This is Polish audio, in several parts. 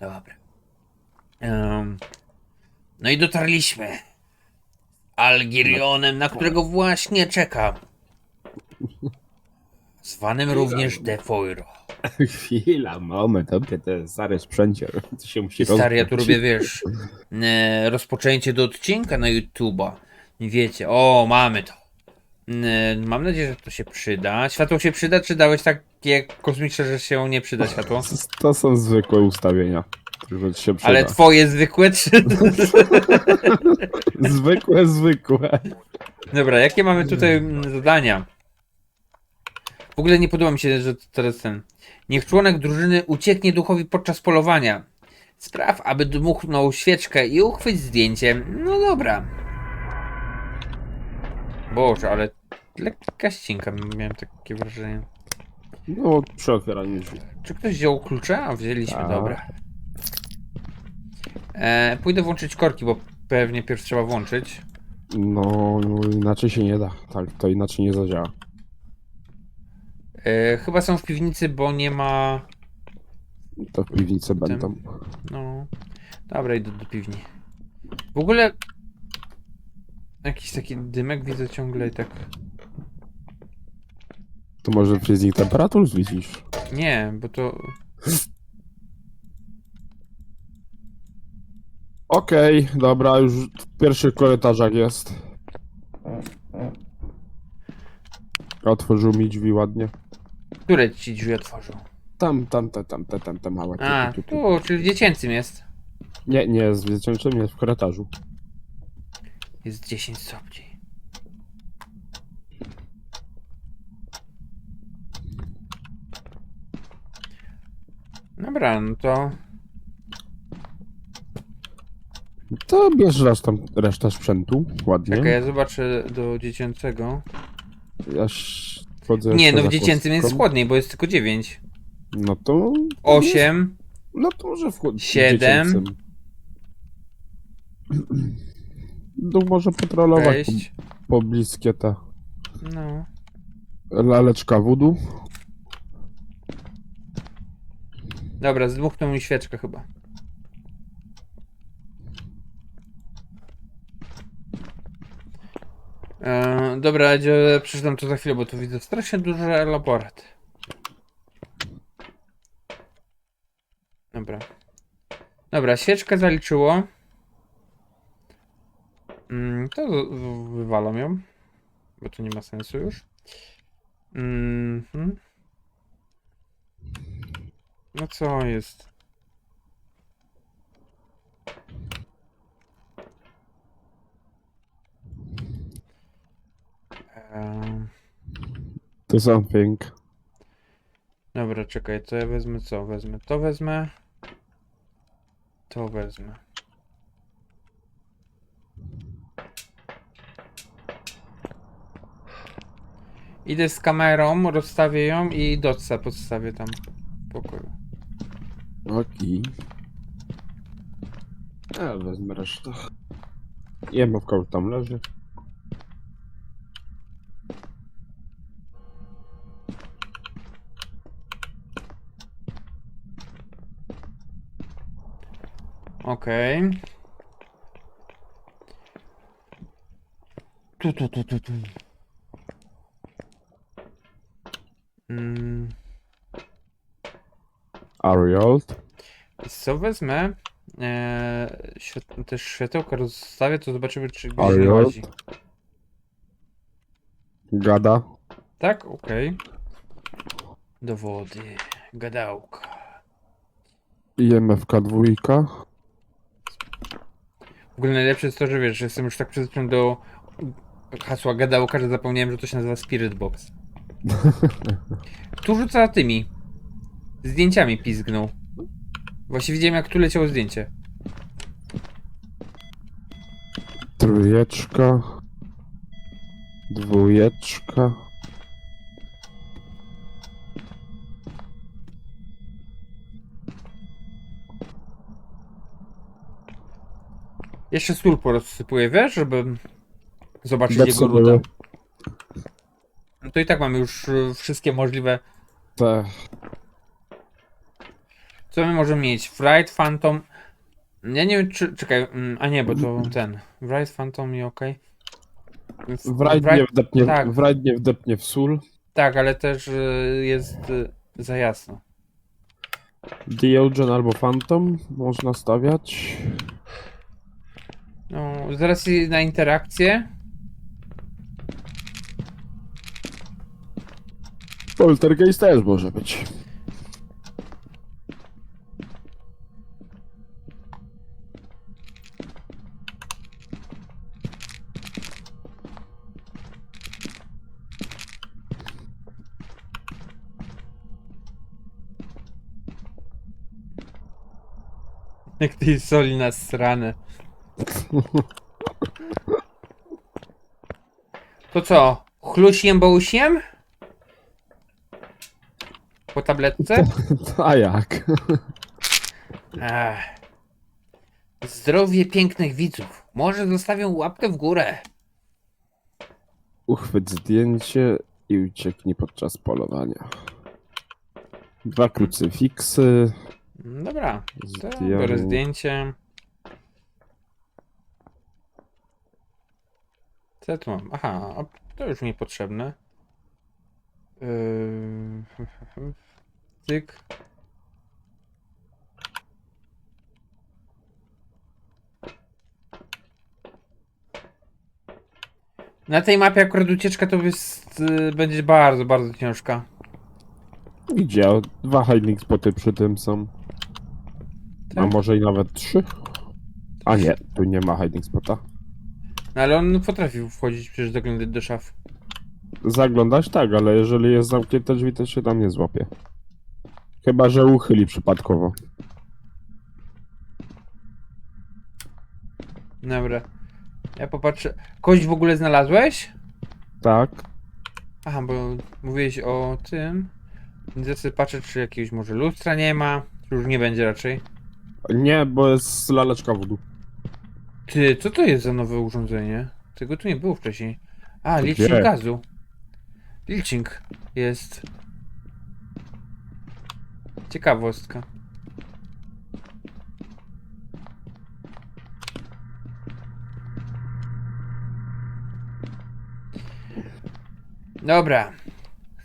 Dobra. Em, no i dotarliśmy. Algirionem, na którego właśnie czekam. Zwanym również Defoiro. Chwila, moment, obie te stare sprzęcie. To się musi Stary, ja tu robię, wiesz, e, rozpoczęcie do odcinka na YouTube'a. Wiecie, o, mamy to. E, mam nadzieję, że to się przyda. Światło się przyda, czy dałeś takie kosmiczne, że się nie przyda światło? To są zwykłe ustawienia. Tylko się przyda. Ale twoje zwykłe, czy... Zwykłe, zwykłe. Dobra, jakie mamy tutaj mm, zadania? W ogóle nie podoba mi się, że teraz ten. Niech członek drużyny ucieknie duchowi podczas polowania. Spraw, aby dmuchnął świeczkę i uchwyć zdjęcie. No dobra. Boże, ale lekka ścinka, miałem takie wrażenie. No, przy otwieraniu drzwi. Czy ktoś wziął klucze? A wzięliśmy, Tak. dobra. E, pójdę włączyć korki, bo pewnie pierw trzeba włączyć. No, no, inaczej się nie da. Tak, to inaczej nie zadziała. E, chyba są w piwnicy, bo nie ma. To w piwnicy będą. No. Dobra, idę do piwni. W ogóle. Jakiś taki dymek widzę ciągle i tak. To może freezing temperatur widzisz? Nie, bo to. Okej, dobra, już w pierwszych korytarzach jest. Otworzył mi drzwi ładnie. Które ci drzwi otworzył? Tam, tam, te, tam, te, tam, te małe. Tu, A, tu, tu, tu. tu, czyli w dziecięcym jest. Nie, nie jest w dziecięcym, jest w korytarzu. Jest 10 stopni. Dobra, no to. To bierz resztę, resztę sprzętu, ładnie. Czekaj, ja zobaczę do dziecięcego. Ja ś- wchodzę Nie, jeszcze no w za dziecięcym jest kostką. chłodniej, bo jest tylko 9. No to... 8. No to może wchodź. Siedem. No może patrolować po, 6. pobliskie te No. laleczka wudu. Dobra, zdmuchnął mi świeczkę chyba. E, dobra, przeczytam to za chwilę, bo tu widzę strasznie duży elaborat. Dobra. Dobra, świeczkę zaliczyło. Mm, to wywalam ją, bo to nie ma sensu już. Mhm. No co jest? Ehm, To something. dobra, czekaj, to ja wezmę co? Wezmę to wezmę. To wezmę. Idę z kamerą, rozstawię ją i dotsa podstawię tam w pokoju. Okej. Ja wezmę resztę. Jemówka już tam leży. Okej. Tu, tu, tu, tu, tu. Wiesz co wezmę? Eee, świat- też światełka rozstawię, to zobaczymy, czy gdzieś Ariel. Gada. Tak? Okej. Dowody. Gadałka. IMFK dwójka. W ogóle najlepsze jest to, że wiesz, że jestem już tak przyzwyczajony do hasła gadałka, że zapomniałem, że to się nazywa Spirit Box. Tu rzuca tymi zdjęciami pizgnął. Właśnie widziałem jak tu leciało zdjęcie. Trójeczka. Dwójeczka. Jeszcze stół porozsypuję, wiesz, żeby zobaczyć Bez jego sobie. No to i tak mamy już y, wszystkie możliwe. Te. Co my możemy mieć? Fright, Phantom. Ja nie wiem, czy. Czekaj, mm, a nie, bo to ten. Fright, Phantom i okej. Wright nie, wdepnie, tak. Nie wdepnie w sól. Tak, ale też y, jest y, za jasno. Diogen albo Phantom można stawiać. No, z racji na interakcję. Poltergeist też może być. Tej soli na srane. To co? Chlusiem bołusiem? Po tabletce? A jak? Ech. Zdrowie pięknych widzów. Może zostawią łapkę w górę. Uchwyć zdjęcie i ucieknij podczas polowania. Dwa krucyfiksy. Dobra, to Zdjął. biorę zdjęcie. Co ja tu mam? Aha, a to już mi potrzebne. Yy... Cyk. Na tej mapie akurat ucieczka to jest, y, będzie bardzo, bardzo ciężka. Gdzie? Dwa hiding spoty przy tym są. A Tak. może i nawet trzy? A nie, tu nie ma hiding spota. No ale on potrafił wchodzić, przecież zaglądać do szaf. Zaglądać tak, ale jeżeli jest zamknięte drzwi, to się tam nie złapie. Chyba, że uchyli przypadkowo. Dobra. Ja popatrzę. Kość w ogóle znalazłeś? Tak. Aha, bo mówiłeś o tym. Więc ja sobie patrzę, czy jakiegoś może lustra nie ma. Już nie będzie raczej. Nie, bo jest laleczka wodu. Ty, co to jest za nowe urządzenie? Tego tu nie było wcześniej. A, licznik gdzie? gazu. Licznik jest. Ciekawostka. Dobra.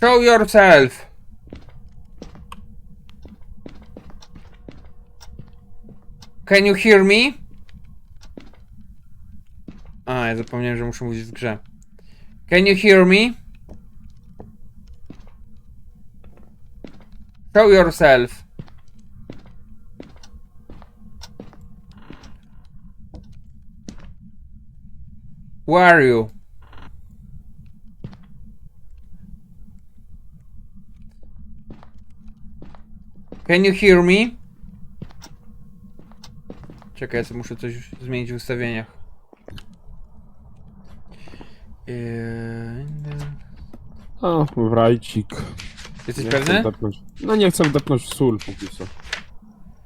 Show yourself. Can you hear me? A, ja zapomniałem, że muszę mówić w grze. Can you hear me? Show yourself. Where are you? Can you hear me? Czekaj, ja sobie muszę coś zmienić w ustawieniach. A, wrajcik. Jesteś Nie chcę pewny? wdepnąć. No nie chcę wdepnąć w sól póki co.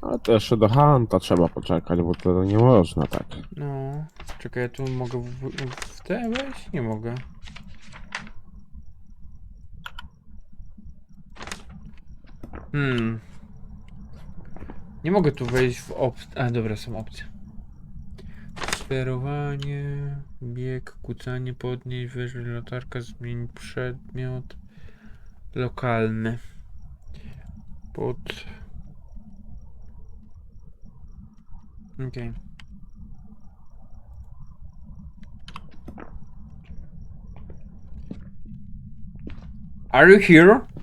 Ale to jeszcze do Hanta trzeba poczekać, bo to nie można tak. No. Czekaj, ja tu mogę w, w, w te wejść? Nie mogę. Hmm. Nie mogę tu wejść w opcje. A, dobra, są opcje. Sterowanie, bieg, kucanie, podnieść, wyżej, latarka, zmień przedmiot. Lokalny. Pod... Okej. Are you here?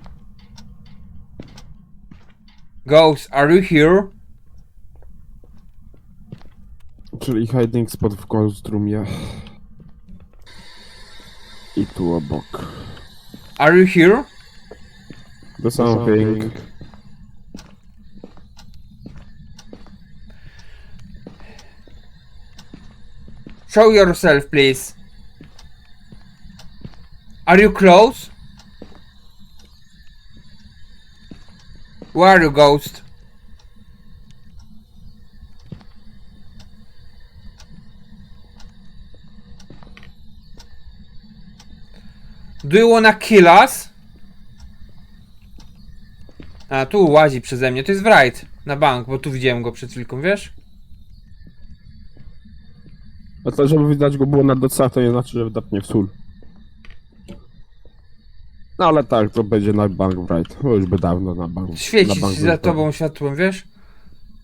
Ghost, are you here? Czyli hiding spot w konstrumie. I tu obok. Are you here? The something. Show yourself, please. Are you close? Where are you, ghost? Do you wanna kill us? A, tu łazi przeze mnie, to jest Wright. Na bank, bo tu widziałem go przed chwilką, wiesz? A to, żeby widać go było na docach, to nie znaczy, że wdapnie w sól. No ale tak, to będzie na bank right. Bo już by dawno na bank. na Świecić bank za tobą światłem, wiesz?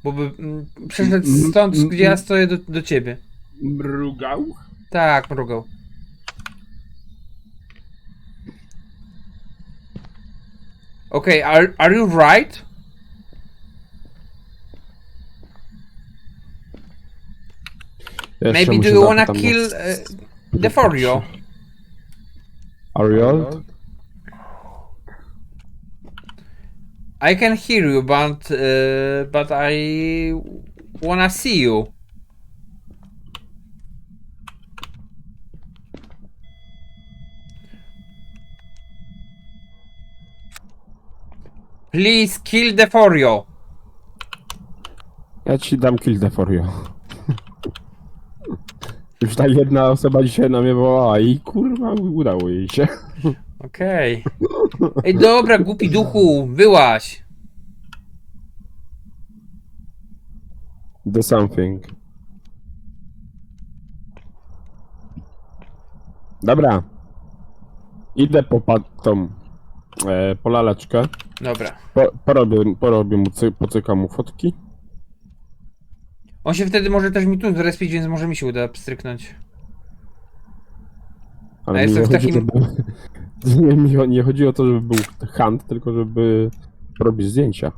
Bo by mm, przeszedł Mm, stąd, mm, gdzie ja mm. stoję, do, do ciebie. Mrugał? Tak, mrugał. Okay, are, are you right? Jeszcze Maybe do you wanna zapytam, kill no. uh, Deforio? Are you old? I can hear you, but uh, but I wanna see you. Please kill Deforio. Ja ci dam kill the for you. Już ta jedna osoba dzisiaj na mnie wołała i kurwa udało jej się. Okej. Ej, dobra, głupi duchu, wyłaź. Do something. Dobra. Idę po pa- tą e. Dobra. Po, porobię, porobię mu, cy, pocykam mu fotki. On się wtedy może też mi tu zrespić, więc może mi się uda pstryknąć. Ale A mi jestem w chodzi, takim- żeby, nie, mi, nie chodzi o to, żeby był hunt, tylko żeby robić zdjęcia.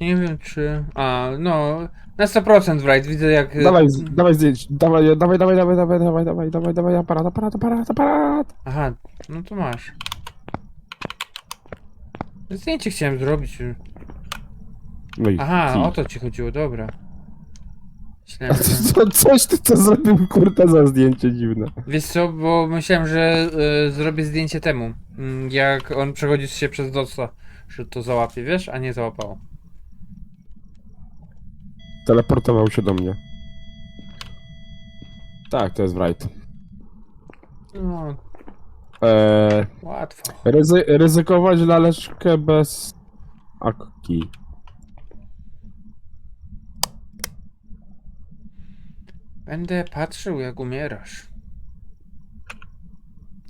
Nie wiem czy... A, no... Na 100% right, widzę jak... Dawaj, z- dawaj zdjęć, dawaj, dawaj, dawaj, dawaj, dawaj, dawaj, dawaj, dawaj, dawaj, aparat, aparat, aparat, aparat. Aha, no to masz. Zdjęcie chciałem zrobić. No i Aha, o to ci chodziło, dobra. A Myślałem, co, że... co, coś ty co zrobił, kurde, za zdjęcie dziwne. Wiesz co, bo myślałem, że y, zrobię zdjęcie temu. mm, Jak on przechodzi się przez dosa, że to załapie, wiesz? A nie załapało. Teleportował się do mnie. Tak, to jest right. No, Eee, łatwo. ryzy ryzykować laleczkę bez akki. Będę patrzył, jak umierasz.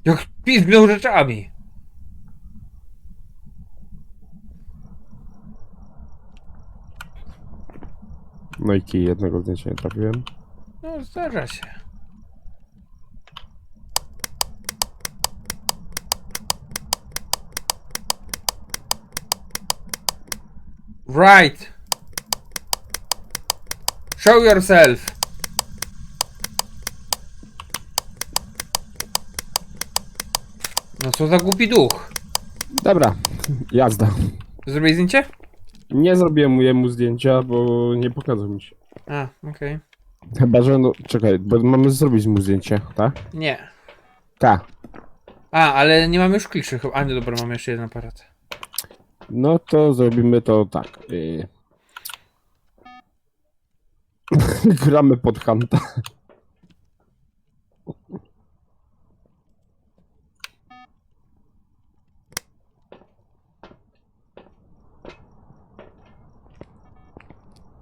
Jak pizgnął rzeczami. No i kij, jednego zdjęcia nie trafiłem. No, zdarza się. Right. Show yourself. No co za głupi duch. Dobra, jazda. Zrobiłeś zdjęcie? Nie zrobiłem mu jemu zdjęcia, bo nie pokazał mi się. A, okej. Chyba, że no, czekaj, bo mamy zrobić mu zdjęcie, tak? Nie. Tak. A, ale nie mamy już kliszy chyba. A, nie, dobra, mamy jeszcze jeden aparat. No to zrobimy to tak. Yy. Gramy pod Hanta.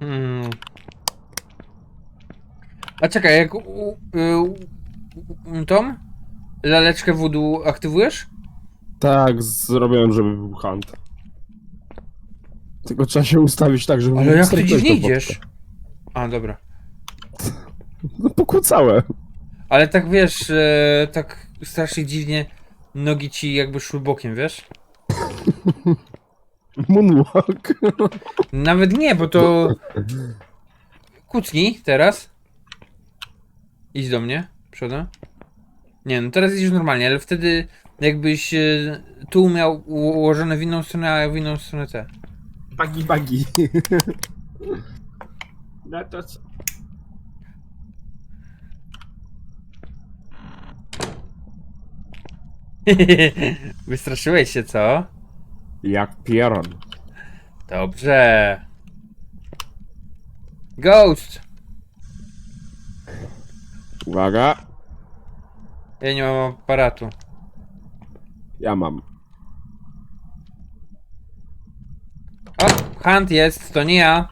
Hmm. A czekaj, jak u, u, u, tą laleczkę voodoo aktywujesz? Tak, zrobiłem, żeby był Hunt. Tylko trzeba się ustawić tak, żeby... Ale jak ty dziwnie idziesz. A, dobra. No pokłócałem. Ale tak wiesz, e, tak strasznie dziwnie nogi ci jakby szły bokiem, wiesz? Moonwalk. Nawet nie, bo to... Kucnij teraz. Idź do mnie, przodem. Nie, no teraz idziesz normalnie, ale wtedy jakbyś e, tu miał ułożone w inną stronę, a w inną stronę te. Bagi, bagi. No to co? Wystraszyłeś się, co? Jak pieron. Dobrze. Ghost! Uwaga. Ja nie mam aparatu. Ja mam. Hunt jest, to nie ja.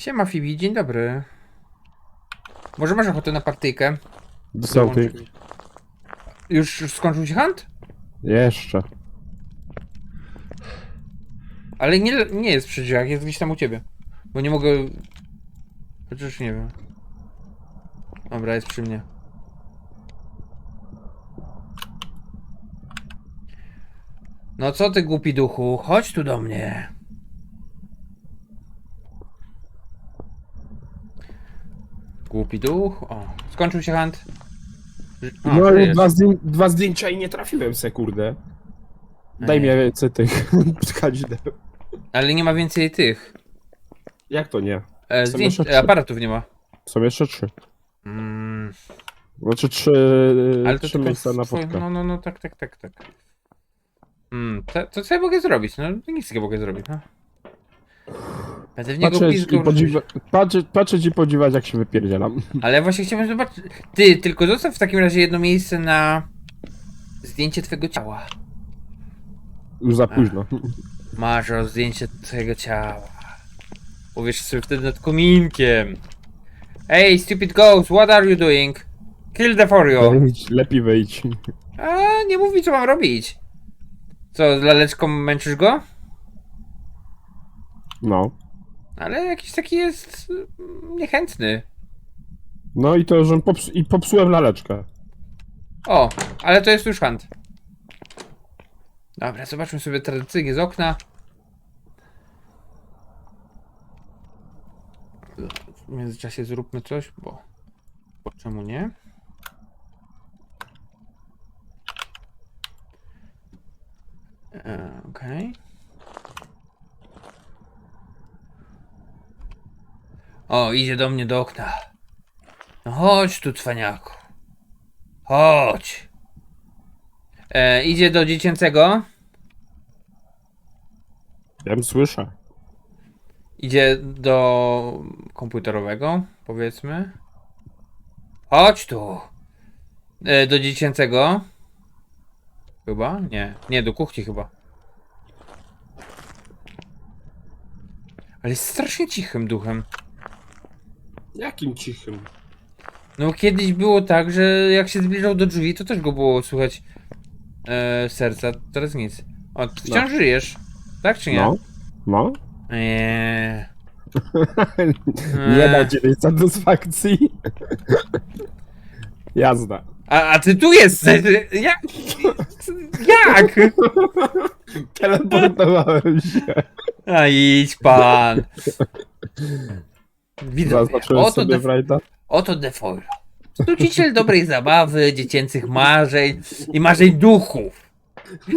Siema Fibi, dzień dobry. Może masz ochotę na partyjkę? Dosyć. Już, już skończył się hunt? Jeszcze. Ale nie, nie jest przy drzwiach, jest gdzieś tam u ciebie. Bo nie mogę... Chociaż nie wiem. Dobra, jest przy mnie. No co ty głupi duchu, chodź tu do mnie. Głupi duch. O, skończył się hunt. O, no żyjesz. dwa, zdję dwa zdjęcia i nie trafiłem se, kurde. Daj mi więcej tych kadzideł. Ale nie ma więcej tych. Jak to nie? E, Są zdjęć, jeszcze trzy. e, aparatów nie ma. Są jeszcze trzy. Mm, Znaczy trzy, ale to trzy tylko miejsca na twoje- fotkę. No, no, no, tak, tak, tak, tak. Mm, to, to co ja mogę zrobić? No, nic nie mogę zrobić, no. W niego Patrzeć i, podziwa- patrzeć, patrzeć i podziwać jak się wypierdzielam. Ale właśnie chciałbym zobaczyć... Ty, tylko zostaw w takim razie jedno miejsce na... Zdjęcie twojego ciała. Już za późno. Masz o zdjęcie twojego ciała. Powiesz sobie wtedy nad kominkiem. Hey, stupid ghost, what are you doing? Kill the Forio. Lepiej wejdź. A, nie mówi co mam robić. Co, z laleczką męczysz go? No. Ale jakiś taki jest mm, niechętny. No i to, że pops i popsułem laleczkę. O, ale to jest już hand. Dobra, zobaczmy sobie tradycyjnie z okna. W międzyczasie zróbmy coś, bo... Bo czemu nie? E, Okej. O, idzie do mnie do okna. No chodź tu, cwaniaku. Chodź. E, idzie do dziecięcego. Wiem, słyszę. Idzie do komputerowego, powiedzmy. Chodź tu. E, do dziecięcego. Chyba? Nie. Nie, do kuchni chyba. Ale jest strasznie cichym duchem. Jakim cichym? No kiedyś było tak, że jak się zbliżał do drzwi, to też go było słychać e, serca. Teraz nic. O, ty wciąż żyjesz. Tak czy nie? No. No. Nie. Nie da ci tej satysfakcji. Jazda. A, a ty tu jesteś! Jak? Jak? Teleportowałem się. A idź pan. Widzę. Zaznaczyłem Oto, sobie def- w rajda. oto Defoil. Stuciciel dobrej zabawy, dziecięcych marzeń i marzeń duchów.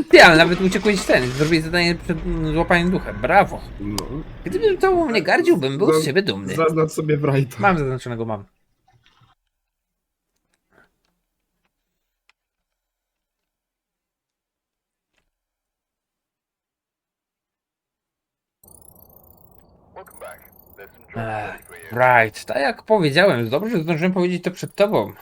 Ty, ale nawet uciekłeś ten, zrobiłeś zadanie przed złapaniem ducha. Brawo. No. Gdybym tobą nie gardził, bym był z siebie dumny. Zaznacz sobie w rajda. Mam zaznaczonego, mam. Right, tak jak powiedziałem, dobrze zdążyłem powiedzieć to przed tobą.